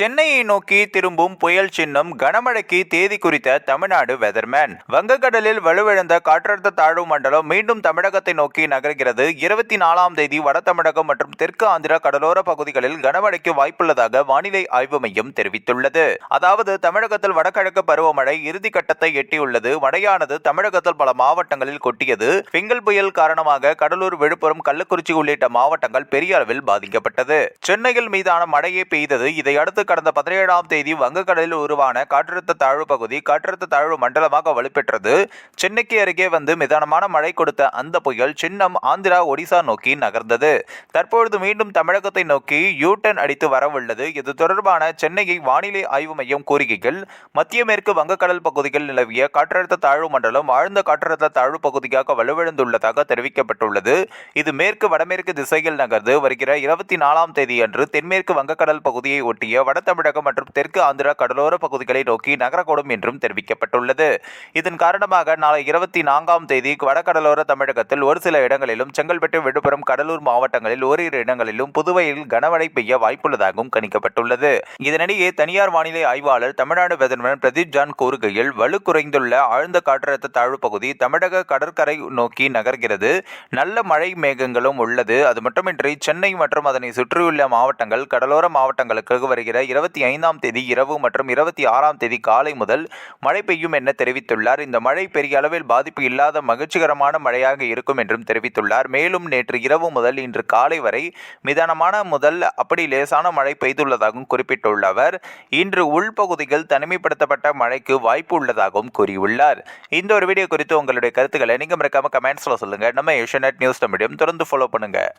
சென்னையை நோக்கி திரும்பும் புயல் சின்னம் கனமழைக்கு தேதி குறித்த தமிழ்நாடு வெதர்மேன். வங்கக்கடலில் வலுவிழந்த காற்றழுத்த தாழ்வு மண்டலம் மீண்டும் தமிழகத்தை நோக்கி நகர்கிறது. இருபத்தி நாலாம் தேதி வட தமிழகம் மற்றும் தெற்கு ஆந்திர கடலோர பகுதிகளில் கனமழைக்கு வாய்ப்புள்ளதாக வானிலை ஆய்வு மையம் தெரிவித்துள்ளது. அதாவது தமிழகத்தில் வடகிழக்கு பருவமழை இறுதி கட்டத்தை எட்டியுள்ளது. மழையானது தமிழகத்தில் பல மாவட்டங்களில் கொட்டியது. பிங்கல் புயல் காரணமாக கடலூர் விழுப்புரம் கள்ளக்குறிச்சி உள்ளிட்ட மாவட்டங்கள் பெரிய அளவில் பாதிக்கப்பட்டது. சென்னையில் மீதான மழையே பெய்தது. இதையடுத்து கடந்த பதினேழாம் தேதி வங்கக்கடலில் உருவான காற்றழுத்த தாழ்வு பகுதி காற்றழுத்த தாழ்வு மண்டலமாக வலுப்பெற்றது. சென்னைக்கு அருகே வந்து மிதமான மழை கொடுத்த அந்த புயல் சின்னம் ஆந்திரா ஒடிசா நோக்கி நகர்ந்தது. தற்பொழுது மீண்டும் தமிழகத்தை நோக்கி யூ அடித்து வரவுள்ளது. இது தொடர்பான சென்னையை வானிலை ஆய்வு மையம் கூறுகையில் மத்திய மேற்கு வங்கக்கடல் பகுதியில் நிலவிய காற்றழுத்த தாழ்வு மண்டலம் ஆழ்ந்த காற்றழுத்த தாழ்வு பகுதியாக வலுவிழந்துள்ளதாக தெரிவிக்கப்பட்டுள்ளது. இது மேற்கு வடமேற்கு திசையில் நகர்ந்து வருகிற இருபத்தி நாலாம் தேதியன்று தென்மேற்கு வங்கக்கடல் பகுதியை ஒட்டிய வட வடதமிழகம் மற்றும் தெற்கு ஆந்திரா கடலோர பகுதிகளை நோக்கி நகரக்கூடும் என்றும் தெரிவிக்கப்பட்டுள்ளது. இதன் காரணமாக நாளை இருபத்தி நான்காம் தேதி வடகடலோர தமிழகத்தில் ஒரு சில இடங்களிலும் செங்கல்பட்டு விழுப்புரம் கடலூர் மாவட்டங்களில் ஓரிரு இடங்களிலும் புதுவையில் கனமழை பெய்ய வாய்ப்புள்ளதாகவும் கணிக்கப்பட்டுள்ளது. இதனிடையே தனியார் வானிலை ஆய்வாளர் தமிழ்நாடு வெதர்மேன் பிரதீப் ஜான் கூறுகையில் வலு குறைந்துள்ள ஆழ்ந்த காற்றழுத்த தாழ்வு பகுதி தமிழக கடற்கரை நோக்கி நகர்கிறது. நல்ல மழை மேகங்களும் உள்ளது. அது மட்டுமின்றி சென்னை மற்றும் அதனை சுற்றியுள்ள மாவட்டங்கள் கடலோர மாவட்டங்களுக்கு வருகிற இருபத்தி ஐந்தாம் தேதி இரவு மற்றும் இருபத்தி ஆறாம் தேதி காலை முதல் மழை பெய்யும் என தெரிவித்துள்ளார். இந்த மழை பெரிய அளவில் பாதிப்பு இல்லாத மகிழ்ச்சிகரமான மழையாக இருக்கும் என்றும் தெரிவித்துள்ளார். மேலும் நேற்று இரவு முதல் இன்று காலை வரை மிதமான முதல் அப்படி லேசான மழை பெய்துள்ளதாகவும் குறிப்பிட்டுள்ள அவர் இன்று உள்பகுதிகள் தனிமைப்படுத்தப்பட்ட மழைக்கு வாய்ப்பு உள்ளதாகவும் கூறியுள்ளார். இந்த ஒரு வீடியோ குறித்து உங்களுடைய கருத்துக்களை நீங்கள் மறக்காம கமெண்ட்ஸில் சொல்லுங்கள் நம்ம ஏஷியநெட் நியூஸ் தமிழையும் தொடர்ந்து ஃபாலோ பண்ணுங்கள்